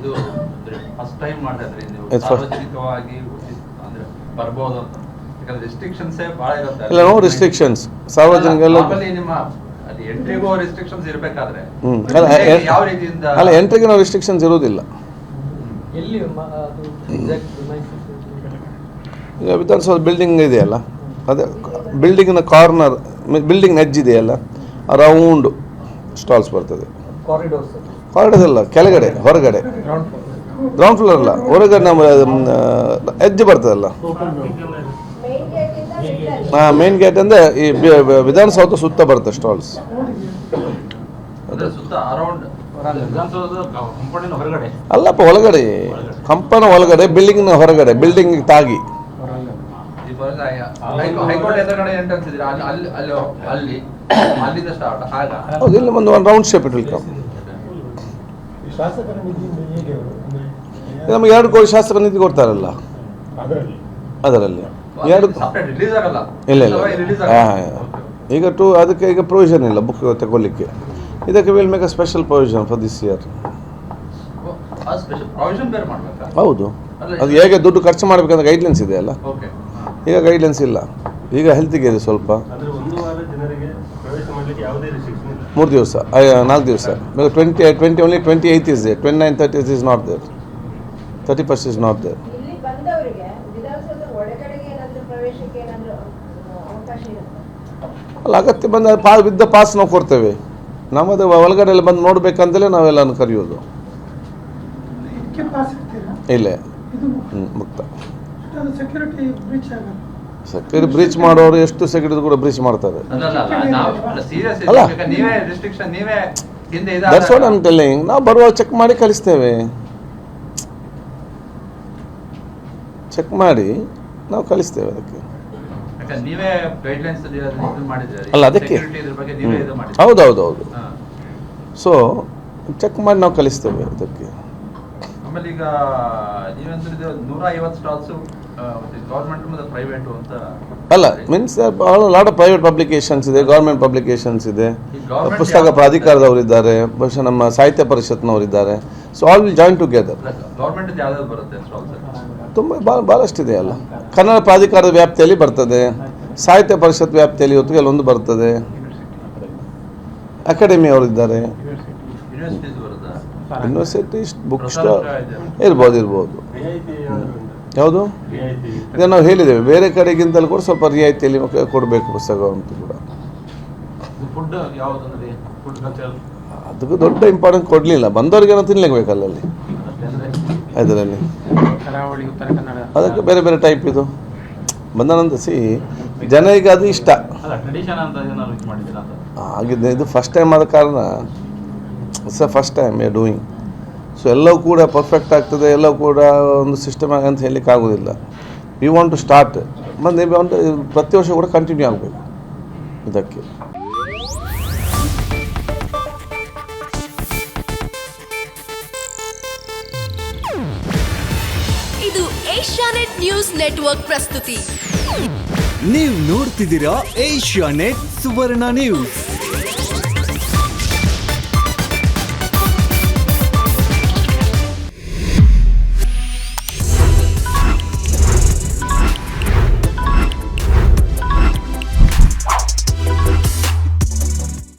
ಇದು first time ಮಾಡ್ತಾ ಇದ್ರಿ ನೀವು ಸಾರ್ವಜನಿಕವಾಗಿ ಅಂದ್ರೆ ಬರ್ಬೋದು ಅಂತ. ಯಾಕಂದ್ರೆ ರೆಸ್ಟ್ರಿಕ್ಷನ್ಸ್ ಬಹಳ ಇರುತ್ತೆ. ಇಲ್ಲ ನೋ ರಿಸ್ಟ್ರಿಕ್ಷನ್ಸ್ ಸಾರ್ವಜನಿಕ ಎಲ್ಲ ನಿಮ್ಮ ಅದು ಎಂಟ್ರಿಗೂ ರೆಸ್ಟ್ರಿಕ್ಷನ್ಸ್ ಇರಬೇಕಾದ್ರೆ. ಯಾವ ರೀತಿಯಿಂದ ಅಲ್ಲ ಎಂಟ್ರಿಗೆ ನಾವು ರಿಸ್ಟ್ರಿಕ್ಷನ್ಸ್ ಇರುವುದಿಲ್ಲ. ಎಲ್ಲಿ? ಈಗ ವಿಧಾನಸೌಧ ಬಿಲ್ಡಿಂಗ್ ಇದೆಯಲ್ಲ? ಅದೇ ಬಿಲ್ಡಿಂಗಿನ ಕಾರ್ನರ್ ಬಿಲ್ಡಿಂಗ್ ಎಜ್ ಇದೆಯಲ್ಲ? ರೌಂಡ್ ಸ್ಟಾಲ್ಸ್ ಬರ್ತದೆ. ಕಾರ್ನರ್ಸ್ ಅಲ್ಲ ಕೆಳಗಡೆ ಹೊರಗಡೆ. ಗ್ರೌಂಡ್ ಫ್ಲೋರ್ ಅಲ್ಲ ಹೊರಗಡೆ ನಮ್ಮ ಎಡ್ಜ್ ಬರ್ತದಲ್ಲ. ಹಾಂ ಮೇನ್ ಗೇಟ್ ಅಂದರೆ ಈ ವಿಧಾನಸೌಧ ಸುತ್ತ ಬರುತ್ತೆ ಸ್ಟಾಲ್ಸ್ ಅಲ್ಲಪ್ಪ ಒಳಗಡೆ. ಕಂಪನ ಒಳಗಡೆ ಬಿಲ್ಡಿಂಗ್ನ ಹೊರಗಡೆ ಬಿಲ್ಡಿಂಗ್ ತಾಗಿ. ಈ ಬರೋದು ಹೈಕೋರ್ಟ್ ಎದುರುಗಡೆ ಎಂಟ್ರೆನ್ಸ್ ಇದ್ರೆ ಅಲ್ಲಿ ಅಲ್ಲಿ ಅಲ್ಲಿ ಅಲ್ಲಿ. ಅಲ್ಲಿಂದ ಸ್ಟಾರ್ಟ್ ಆಗ ಹೌದು ಇಲ್ಲಿ ಒಂದು ಒಂದು round shape it will come ನಮಗೆ ಎರಡು ಕೋಟಿ ಶಾಸಕ ನಿಧಿ ಕೊಡ್ತಾರಲ್ಲ. ಅದರಲ್ಲಿ? ಅದರಲ್ಲಿ. ಎರಡು ರಿಲೀಸ್ ಆಗಲ್ಲ. ಇಲ್ಲ ಇಲ್ಲ ಹಾ, ಈಗ ಟು ಅದಕ್ಕೆ ಈಗ ಪ್ರೊವಿಷನ್ ಇಲ್ಲ ಬುಕ್ ತಗೊಳ್ಳಿಕ್ಕೆ. ಇದಕ್ಕೆ will make a special provision for this year special provision ಬೇರೆ ಮಾಡ್ಬೇಕಾ? ಹೌದು. ಅದು ಹೇಗೆ ದುಡ್ಡು ಖರ್ಚು ಮಾಡಬೇಕಂತ ಗೈಡ್ಲೈನ್ಸ್ ಇದೆ ಅಲ್ಲ. ಓಕೆ ಈಗ ಗೈಡ್ಲೈನ್ಸ್ ಇಲ್ಲ. ಈಗ ಹೆಲ್ತಿಗೆ ಇದೆ ಸ್ವಲ್ಪ. ಅಂದ್ರೆ ಒಂದು ವಾರ ಜನರಿಗೆ ಪ್ರವೇಶ ಮಾಡಲಿಕ್ಕೆ ಯಾವುದೇ ರಿಸ್ಟ್ರಿಕ್ಷನ್ ಮೂರು ದಿವಸ ನಾಲ್ಕು ದಿವಸ. Twenty twenty only twenty eight is there twenty nine thirty is not there thirty first is not there ಇಲ್ಲಿ ಬಂದವರಿಗೆ ವಿಧಾನಸೌಧ ಒಳಗಡೆಗೆ ಏನಾದ್ರು ಪ್ರವೇಶಕ್ಕೆ ಏನಾದ್ರು ಅವಕಾಶ ಇರುತ್ತೆ? ಅಲ್ಲ ಅಗತ್ಯ ಬಂದ ಪಾ ಬಿದ್ದ ಪಾಸ್ ನಾವು ಕೊಡ್ತೇವೆ. ನಮ್ಮದು ಒಳಗಡೆ ಎಲ್ಲ ಬಂದು ನೋಡಬೇಕಂತಲೇ ನಾವೆಲ್ಲನೂ ಕರೆಯೋದು. ಇಲ್ಲೇ. ಮುಕ್ತ. ಸೆಕ್ಯೂರಿಟಿ ಬ್ರೀಚ್ ಆಗಲ್ಲ. ಸೆಕ್ಯೂರಿ ಬ್ರೀಚ್ ಮಾಡೋರು ಎಷ್ಟು ಸೆಕ್ಯೂರಿಟಿ ಕೂಡ ಬ್ರೀಚ್ ಮಾಡ್ತಾರೆ. ದಟ್ಸ್ ವಾಟ್ ಐಮ್ ಟೆಲ್ಲಿಂಗ್ ನಾವು ಬರುವಾಗ ಚೆಕ್ ಮಾಡಿ ಕಳಿಸ್ತೇವೆ. ಚೆಕ್ ಮಾಡಿ ನಾವು ಕಳಿಸ್ತೇವೆ ಅದಕ್ಕೆ. ಅಲ್ಲ, ಅದಕ್ಕೆ. ಹೌದೌದೌದು ಬಗ್ಗೆ ನೀವೇ ಇದು ಹ್ಮ್. ಹೌದು ಹೌದು ಹೌದು ಹಾ. ಸೊ ಚೆಕ್ ಮಾಡಿ ನಾವು ಕಳಿಸ್ತೇವೆ ಅದಕ್ಕೆ. ಆಮೇಲೆ ಈಗ ನೀವಂದ್ರೆ ನೂರ ಐವತ್ತು ಸ್ಟಾಲ್ಸ್ ಗೌರ್ಮೆಂಟ್ ಮತ್ತು ಪ್ರೈವೇಟ್ ಅಂತ ಅಲ್ಲ means lot of private publications ಇದೆ ಗೌರ್ಮೆಂಟ್ ಪಬ್ಲಿಕೇಶನ್ಸ್ ಇದೆ. ಪುಸ್ತಕ ಪ್ರಾಧಿಕಾರದವರು ಇದ್ದಾರೆ ಬಹುಶಃ ನಮ್ಮ ಸಾಹಿತ್ಯ ಪರಿಷತ್ನವರಿದ್ದಾರೆ so all will join together ತುಂಬ ಭಾಳ ಭಾಳಷ್ಟಿದೆ ಅಲ್ಲ. ಕನ್ನಡ ಪ್ರಾಧಿಕಾರದ ವ್ಯಾಪ್ತಿಯಲ್ಲಿ ಬರ್ತದೆ ಸಾಹಿತ್ಯ ಪರಿಷತ್ ವ್ಯಾಪ್ತಿಯಲ್ಲಿ ಇವತ್ತು ಕೆಲವೊಂದು ಬರ್ತದೆ. ಅಕಾಡೆಮಿ ಅವರಿದ್ದಾರೆ ಯೂನಿವರ್ಸಿಟೀಸ್ ಬರುತ್ತಾ? ಯೂನಿವರ್ಸಿಟಿ ಬುಕ್ ಸ್ಟಾಲ್ ಇರ್ಬೋದು ಇರ್ಬೋದು? ಯಾವುದು ಇದನ್ನು ಈಗ ನಾವು ಹೇಳಿದ್ದೇವೆ ಬೇರೆ ಕಡೆಗಿಂತಲೂ ಕೂಡ ಸ್ವಲ್ಪ ರಿಯಾಯಿತಿಯಲ್ಲಿ ಕೊಡಬೇಕು ಪುಸ್ತಕ ಅಂತ ಕೂಡ. ಅದಕ್ಕೂ ದೊಡ್ಡ ಇಂಪಾರ್ಟೆನ್ಸ್ ಕೊಡಲಿಲ್ಲ. ಬಂದವರಿಗೇನೋ ತಿನ್ಲಿಕ್ಬೇಕಲ್ಲ ಅಲ್ಲಿ ಅದರಲ್ಲಿ. ಅದಕ್ಕೆ ಬೇರೆ ಬೇರೆ ಟೈಪ್ ಇದು. ಬಂದ ಸಿ ಜನರಿಗೆ ಅದು ಇಷ್ಟ. ಆಗಿದೆ ಇದು ಫಸ್ಟ್ ಟೈಮ್ ಆದ ಕಾರಣ it's first time A doing so ಎಲ್ಲವೂ ಕೂಡ ಪರ್ಫೆಕ್ಟ್ ಆಗ್ತದೆ ಎಲ್ಲವೂ ಕೂಡ ಒಂದು ಸಿಸ್ಟಮ್ ಅಂತ ಹೇಳಲಿಕ್ಕೆ ಆಗೋದಿಲ್ಲ. ವಿ ವಾಂಟ್ ಟು ಸ್ಟಾರ್ಟ್ ಬಂದು ವಾಂಟ್ ಪ್ರತಿ ವರ್ಷ ಕೂಡ ಕಂಟಿನ್ಯೂ ಆಗಬೇಕು. ಇದಕ್ಕೆ. ಇದು ಏಷ್ಯಾನೆಟ್ ನ್ಯೂಸ್ ನೆಟ್ವರ್ಕ್ ಪ್ರಸ್ತುತಿ. ನೀವು ನೋಡ್ತಿದ್ದೀರಾ ಏಷ್ಯಾ ನೆಟ್ ಸುವರ್ಣ ನ್ಯೂಸ್.